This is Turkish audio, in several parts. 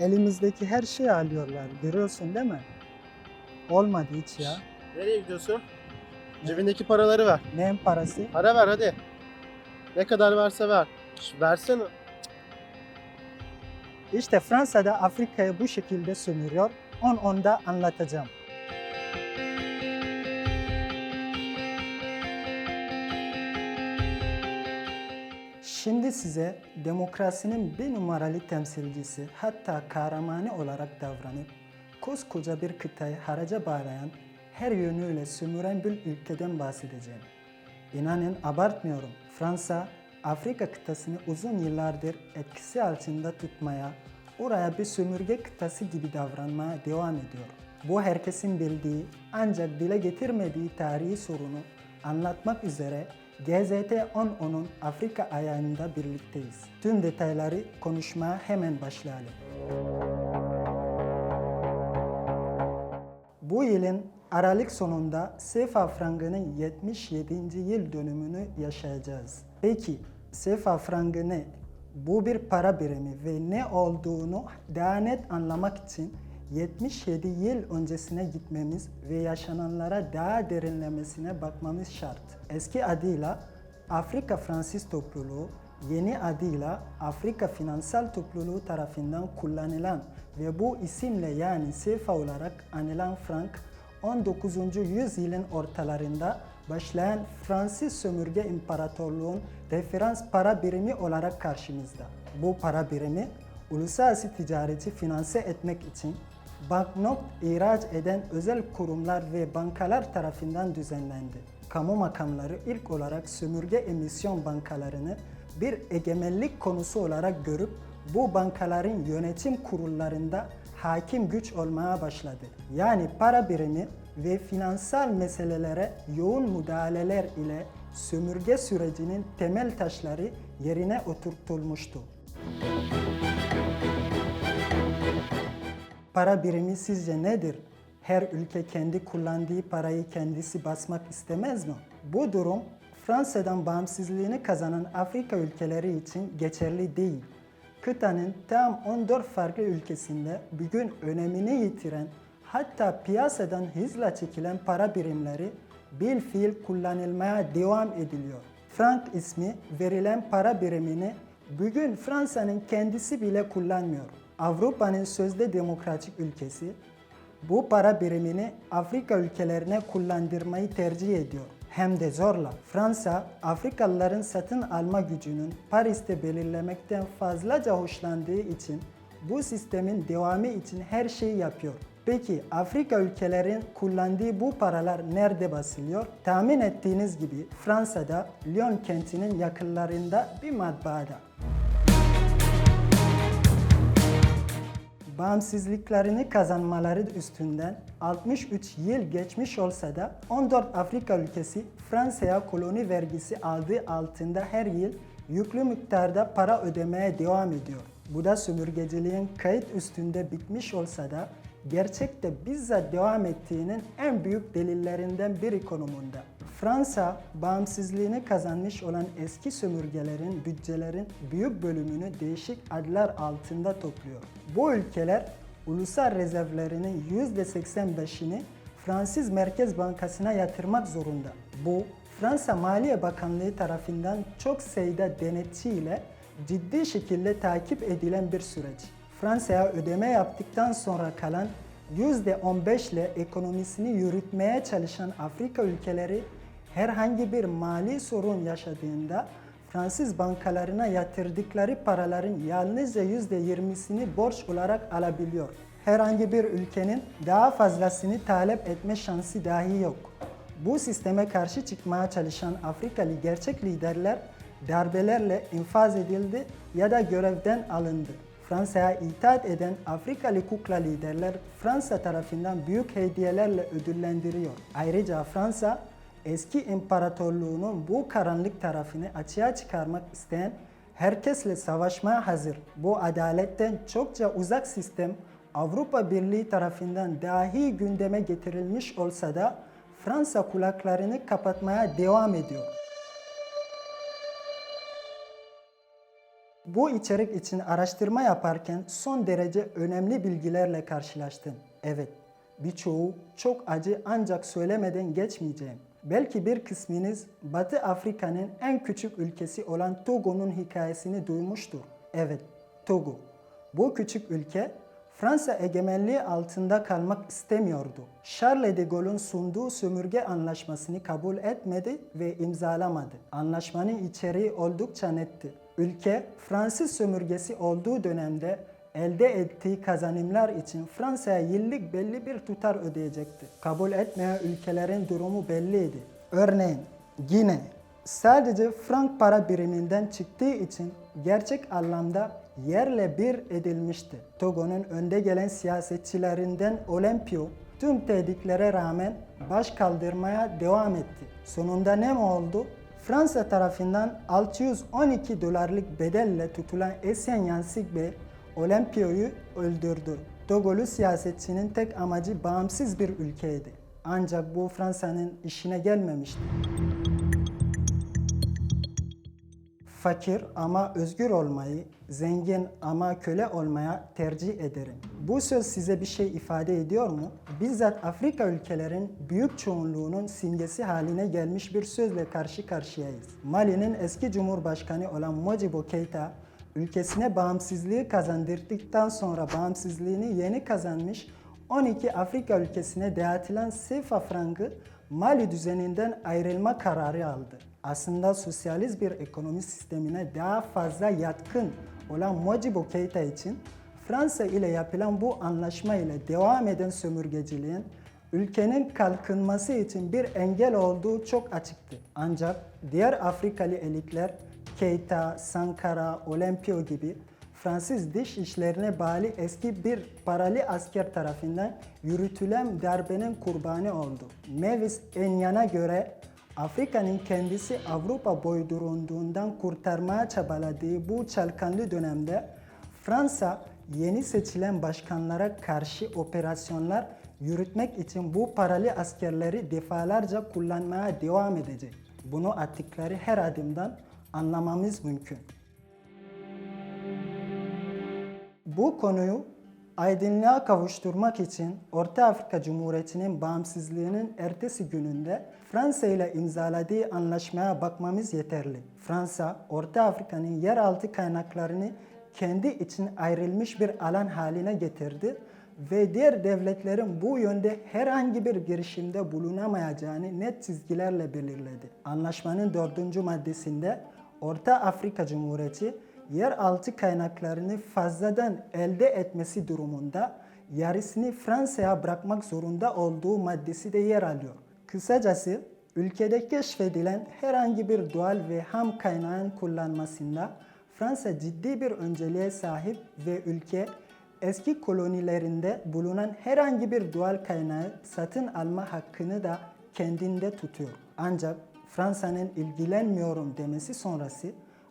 elimizdeki her şeyi alıyorlar. Görüyorsun değil mi? Olmadı hiç ya. Nereye gidiyorsun? Cebindeki paraları ver. Neyin parası? Para ver hadi. Ne kadar varsa ver. Şş, Versene. İşte Fransa'da Afrika'yı bu şekilde sömürüyor. On onda anlatacağım. Şimdi size demokrasinin bir numaralı temsilcisi hatta kahramanı olarak davranıp koskoca bir kıtayı haraca bağlayan her yönüyle sömüren bir ülkeden bahsedeceğim. İnanın abartmıyorum. Fransa, Afrika kıtasını uzun yıllardır etkisi altında tutmaya, oraya bir sömürge kıtası gibi davranmaya devam ediyor. Bu herkesin bildiği ancak dile getirmediği tarihi sorunu anlatmak üzere GZT 10.10'un Afrika ayağında birlikteyiz. Tüm detayları konuşmaya hemen başlayalım. Bu yılın Aralık sonunda sefa frangının 77. yıl dönümünü yaşayacağız. Peki sefa frangı ne? Bu bir para birimi ve ne olduğunu daha net anlamak için 77 yıl öncesine gitmemiz ve yaşananlara daha derinlemesine bakmamız şart. Eski adıyla Afrika Fransız Topluluğu, yeni adıyla Afrika Finansal Topluluğu tarafından kullanılan ve bu isimle yani sefa olarak anılan frank 19. yüzyılın ortalarında başlayan Fransız sömürge imparatorluğun referans para birimi olarak karşımızda. Bu para birimi uluslararası ticareti finanse etmek için banknot ihraç eden özel kurumlar ve bankalar tarafından düzenlendi. Kamu makamları ilk olarak sömürge emisyon bankalarını bir egemenlik konusu olarak görüp bu bankaların yönetim kurullarında hakim güç olmaya başladı. Yani para birimi ve finansal meselelere yoğun müdahaleler ile sömürge sürecinin temel taşları yerine oturtulmuştu. Para birimi sizce nedir? Her ülke kendi kullandığı parayı kendisi basmak istemez mi? Bu durum Fransa'dan bağımsızlığını kazanan Afrika ülkeleri için geçerli değil. Kıtanın tam 14 farklı ülkesinde bugün önemini yitiren hatta piyasadan hızla çekilen para birimleri bil fiil kullanılmaya devam ediliyor. Frank ismi verilen para birimini bugün Fransa'nın kendisi bile kullanmıyor. Avrupa'nın sözde demokratik ülkesi bu para birimini Afrika ülkelerine kullandırmayı tercih ediyor. Hem de zorla. Fransa, Afrikalıların satın alma gücünün Paris'te belirlemekten fazlaca hoşlandığı için bu sistemin devamı için her şeyi yapıyor. Peki Afrika ülkelerin kullandığı bu paralar nerede basılıyor? Tahmin ettiğiniz gibi Fransa'da Lyon kentinin yakınlarında bir matbaada. Bağımsızlıklarını kazanmaları üstünden 63 yıl geçmiş olsa da 14 Afrika ülkesi Fransa'ya koloni vergisi aldığı altında her yıl yüklü miktarda para ödemeye devam ediyor. Bu da sömürgeciliğin kayıt üstünde bitmiş olsa da gerçekte bizzat devam ettiğinin en büyük delillerinden biri konumunda. Fransa, bağımsızlığını kazanmış olan eski sömürgelerin bütçelerin büyük bölümünü değişik adlar altında topluyor. Bu ülkeler ulusal rezervlerinin %85'ini Fransız Merkez Bankası'na yatırmak zorunda. Bu, Fransa Maliye Bakanlığı tarafından çok sayıda denetçi ile ciddi şekilde takip edilen bir süreç. Fransa'ya ödeme yaptıktan sonra kalan %15 ile ekonomisini yürütmeye çalışan Afrika ülkeleri herhangi bir mali sorun yaşadığında Fransız bankalarına yatırdıkları paraların yalnızca %20'sini borç olarak alabiliyor. Herhangi bir ülkenin daha fazlasını talep etme şansı dahi yok. Bu sisteme karşı çıkmaya çalışan Afrikalı gerçek liderler darbelerle infaz edildi ya da görevden alındı. Fransa'ya itaat eden Afrikalı kukla liderler Fransa tarafından büyük hediyelerle ödüllendiriyor. Ayrıca Fransa eski imparatorluğunun bu karanlık tarafını açığa çıkarmak isteyen herkesle savaşmaya hazır. Bu adaletten çokça uzak sistem Avrupa Birliği tarafından dahi gündeme getirilmiş olsa da Fransa kulaklarını kapatmaya devam ediyor. Bu içerik için araştırma yaparken son derece önemli bilgilerle karşılaştım. Evet, birçoğu çok acı ancak söylemeden geçmeyeceğim. Belki bir kısmınız Batı Afrika'nın en küçük ülkesi olan Togo'nun hikayesini duymuştur. Evet, Togo. Bu küçük ülke Fransa egemenliği altında kalmak istemiyordu. Charles de Gaulle'un sunduğu sömürge anlaşmasını kabul etmedi ve imzalamadı. Anlaşmanın içeriği oldukça netti. Ülke Fransız sömürgesi olduğu dönemde elde ettiği kazanımlar için Fransa'ya yıllık belli bir tutar ödeyecekti. Kabul etmeyen ülkelerin durumu belliydi. Örneğin Gine sadece frank para biriminden çıktığı için gerçek anlamda yerle bir edilmişti. Togo'nun önde gelen siyasetçilerinden Olympio tüm tehditlere rağmen baş kaldırmaya devam etti. Sonunda ne mi oldu? Fransa tarafından 612 dolarlık bedelle tutulan Etienne Yansik Olympio'yu öldürdü. Togolu siyasetçinin tek amacı bağımsız bir ülkeydi. Ancak bu Fransa'nın işine gelmemişti. Fakir ama özgür olmayı, zengin ama köle olmaya tercih ederim. Bu söz size bir şey ifade ediyor mu? Bizzat Afrika ülkelerin büyük çoğunluğunun simgesi haline gelmiş bir sözle karşı karşıyayız. Mali'nin eski cumhurbaşkanı olan Modibo Keita, ülkesine bağımsızlığı kazandırdıktan sonra bağımsızlığını yeni kazanmış 12 Afrika ülkesine dağıtılan sefa frangı Mali düzeninden ayrılma kararı aldı. Aslında sosyalist bir ekonomi sistemine daha fazla yatkın olan Modibo Keita için Fransa ile yapılan bu anlaşma ile devam eden sömürgeciliğin ülkenin kalkınması için bir engel olduğu çok açıktı. Ancak diğer Afrikalı elitler Keita, Sankara, Olympio gibi Fransız dış işlerine bağlı eski bir paralı asker tarafından yürütülen darbenin kurbanı oldu. Mavis Enyan'a göre Afrika'nın kendisi Avrupa boydurunduğundan kurtarmaya çabaladığı bu çalkanlı dönemde Fransa yeni seçilen başkanlara karşı operasyonlar yürütmek için bu paralı askerleri defalarca kullanmaya devam edecek. Bunu attıkları her adımdan anlamamız mümkün. Bu konuyu aydınlığa kavuşturmak için Orta Afrika Cumhuriyeti'nin bağımsızlığının ertesi gününde Fransa ile imzaladığı anlaşmaya bakmamız yeterli. Fransa, Orta Afrika'nın yeraltı kaynaklarını kendi için ayrılmış bir alan haline getirdi ve diğer devletlerin bu yönde herhangi bir girişimde bulunamayacağını net çizgilerle belirledi. Anlaşmanın dördüncü maddesinde Orta Afrika Cumhuriyeti yeraltı kaynaklarını fazladan elde etmesi durumunda yarısını Fransa'ya bırakmak zorunda olduğu maddesi de yer alıyor. Kısacası ülkede keşfedilen herhangi bir doğal ve ham kaynağın kullanmasında Fransa ciddi bir önceliğe sahip ve ülke eski kolonilerinde bulunan herhangi bir doğal kaynağı satın alma hakkını da kendinde tutuyor. Ancak Fransa'nın ilgilenmiyorum demesi sonrası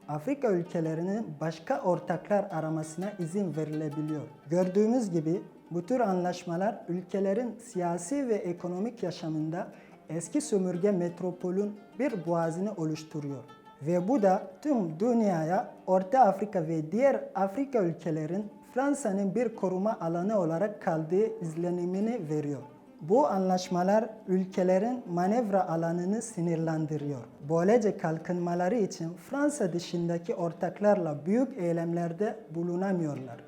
Afrika ülkelerinin başka ortaklar aramasına izin verilebiliyor. Gördüğümüz gibi bu tür anlaşmalar ülkelerin siyasi ve ekonomik yaşamında eski sömürge metropolün bir boğazını oluşturuyor. Ve bu da tüm dünyaya Orta Afrika ve diğer Afrika ülkelerin Fransa'nın bir koruma alanı olarak kaldığı izlenimini veriyor. Bu anlaşmalar ülkelerin manevra alanını sınırlandırıyor. Böylece kalkınmaları için Fransa dışındaki ortaklarla büyük eylemlerde bulunamıyorlar.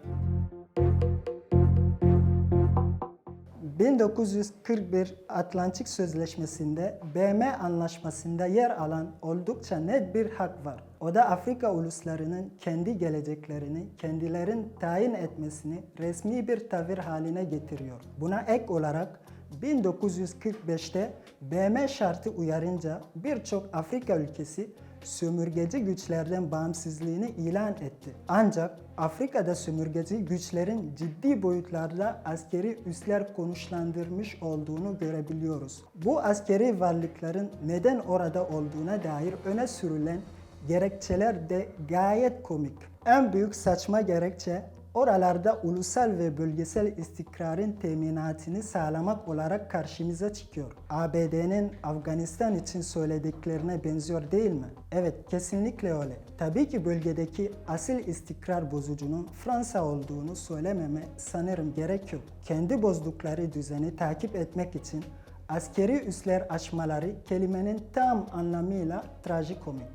1941 Atlantik Sözleşmesi'nde BM Anlaşması'nda yer alan oldukça net bir hak var. O da Afrika uluslarının kendi geleceklerini kendilerin tayin etmesini resmi bir tavır haline getiriyor. Buna ek olarak 1945'te BM şartı uyarınca birçok Afrika ülkesi sömürgeci güçlerden bağımsızlığını ilan etti. Ancak Afrika'da sömürgeci güçlerin ciddi boyutlarda askeri üsler konuşlandırmış olduğunu görebiliyoruz. Bu askeri varlıkların neden orada olduğuna dair öne sürülen gerekçeler de gayet komik. En büyük saçma gerekçe oralarda ulusal ve bölgesel istikrarın teminatını sağlamak olarak karşımıza çıkıyor. ABD'nin Afganistan için söylediklerine benziyor değil mi? Evet, kesinlikle öyle. Tabii ki bölgedeki asil istikrar bozucunun Fransa olduğunu söylememe sanırım gerek yok. Kendi bozdukları düzeni takip etmek için askeri üsler açmaları kelimenin tam anlamıyla trajikomik.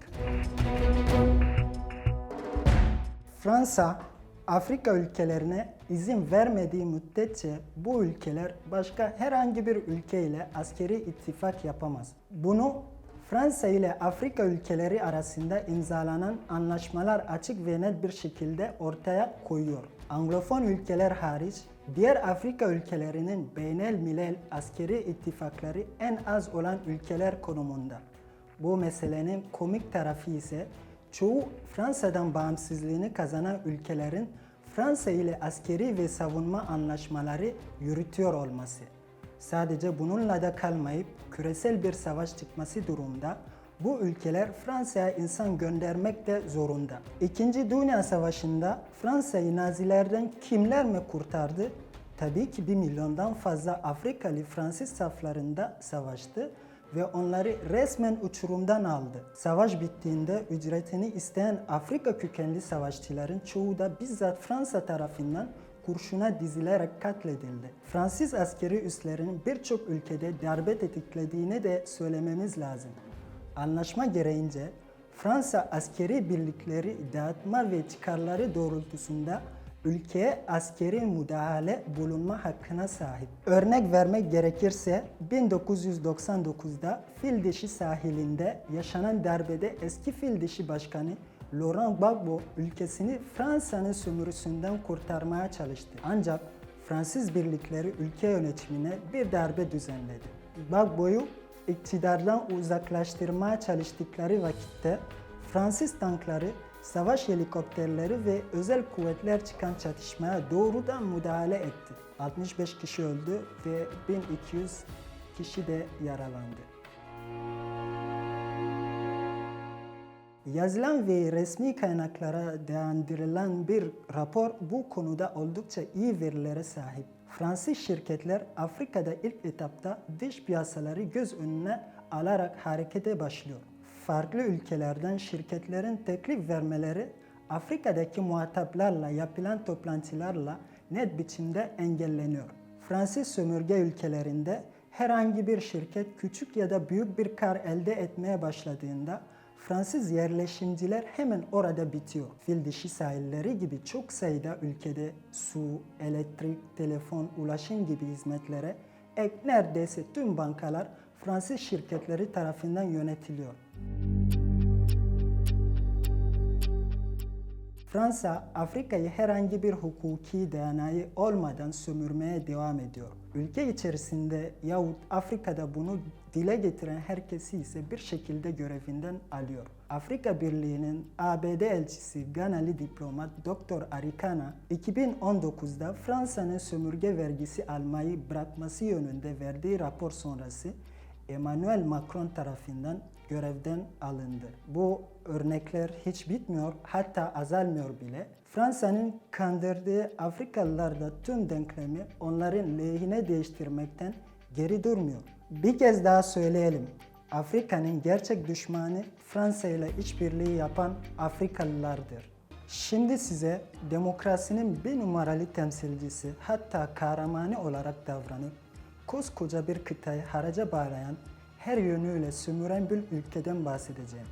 Fransa, Afrika ülkelerine izin vermediği müddetçe bu ülkeler başka herhangi bir ülkeyle askeri ittifak yapamaz. Bunu Fransa ile Afrika ülkeleri arasında imzalanan anlaşmalar açık ve net bir şekilde ortaya koyuyor. Anglofon ülkeler hariç diğer Afrika ülkelerinin beynel milel askeri ittifakları en az olan ülkeler konumunda. Bu meselenin komik tarafı ise çoğu Fransa'dan bağımsızlığını kazanan ülkelerin Fransa ile askeri ve savunma anlaşmaları yürütüyor olması. Sadece bununla da kalmayıp küresel bir savaş çıkması durumda bu ülkeler Fransa'ya insan göndermek de zorunda. İkinci Dünya Savaşı'nda Fransa'yı Nazilerden kimler mi kurtardı? Tabii ki bir milyondan fazla Afrikalı Fransız saflarında savaştı ve onları resmen uçurumdan aldı. Savaş bittiğinde ücretini isteyen Afrika kökenli savaşçıların çoğu da bizzat Fransa tarafından kurşuna dizilerek katledildi. Fransız askeri üslerinin birçok ülkede darbe tetiklediğini de söylememiz lazım. Anlaşma gereğince Fransa askeri birlikleri dağıtma ve çıkarları doğrultusunda ülkeye askeri müdahale bulunma hakkına sahip. Örnek vermek gerekirse 1999'da Fildişi sahilinde yaşanan darbede eski Fildişi Başkanı Laurent Gbagbo ülkesini Fransa'nın sömürüsünden kurtarmaya çalıştı. Ancak Fransız birlikleri ülke yönetimine bir darbe düzenledi. Gbagbo'yu iktidardan uzaklaştırmaya çalıştıkları vakitte Fransız tankları, savaş helikopterleri ve özel kuvvetler çıkan çatışmaya doğrudan müdahale etti. 65 kişi öldü ve 1200 kişi de yaralandı. Yazılan ve resmi kaynaklara dayandırılan bir rapor bu konuda oldukça iyi verilere sahip. Fransız şirketler Afrika'da ilk etapta dış piyasaları göz önüne alarak harekete başlıyor. Farklı ülkelerden şirketlerin teklif vermeleri Afrika'daki muhataplarla yapılan toplantılarla net biçimde engelleniyor. Fransız sömürge ülkelerinde herhangi bir şirket küçük ya da büyük bir kar elde etmeye başladığında Fransız yerleşimciler hemen orada bitiyor. Fil dişi sahilleri gibi çok sayıda ülkede su, elektrik, telefon, ulaşım gibi hizmetlere ek neredeyse tüm bankalar Fransız şirketleri tarafından yönetiliyor. Fransa, Afrika'yı herhangi bir hukuki dayanağı olmadan sömürmeye devam ediyor. Ülke içerisinde yahut Afrika'da bunu dile getiren herkesi ise bir şekilde görevinden alıyor. Afrika Birliği'nin ABD elçisi Ganalı diplomat Dr. Arikana 2019'da Fransa'nın sömürge vergisi almayı bırakması yönünde verdiği rapor sonrası Emmanuel Macron tarafından görevden alındı. Bu örnekler hiç bitmiyor, hatta azalmıyor bile. Fransa'nın kandırdığı Afrikalılar da tüm denklemi onların lehine değiştirmekten geri durmuyor. Bir kez daha söyleyelim. Afrika'nın gerçek düşmanı Fransa ile işbirliği yapan Afrikalılardır. Şimdi size demokrasinin bir numaralı temsilcisi hatta kahramanı olarak davranıp koskoca bir kıtayı haraca bağlayan, her yönüyle sömüren bir ülkeden bahsedeceğim.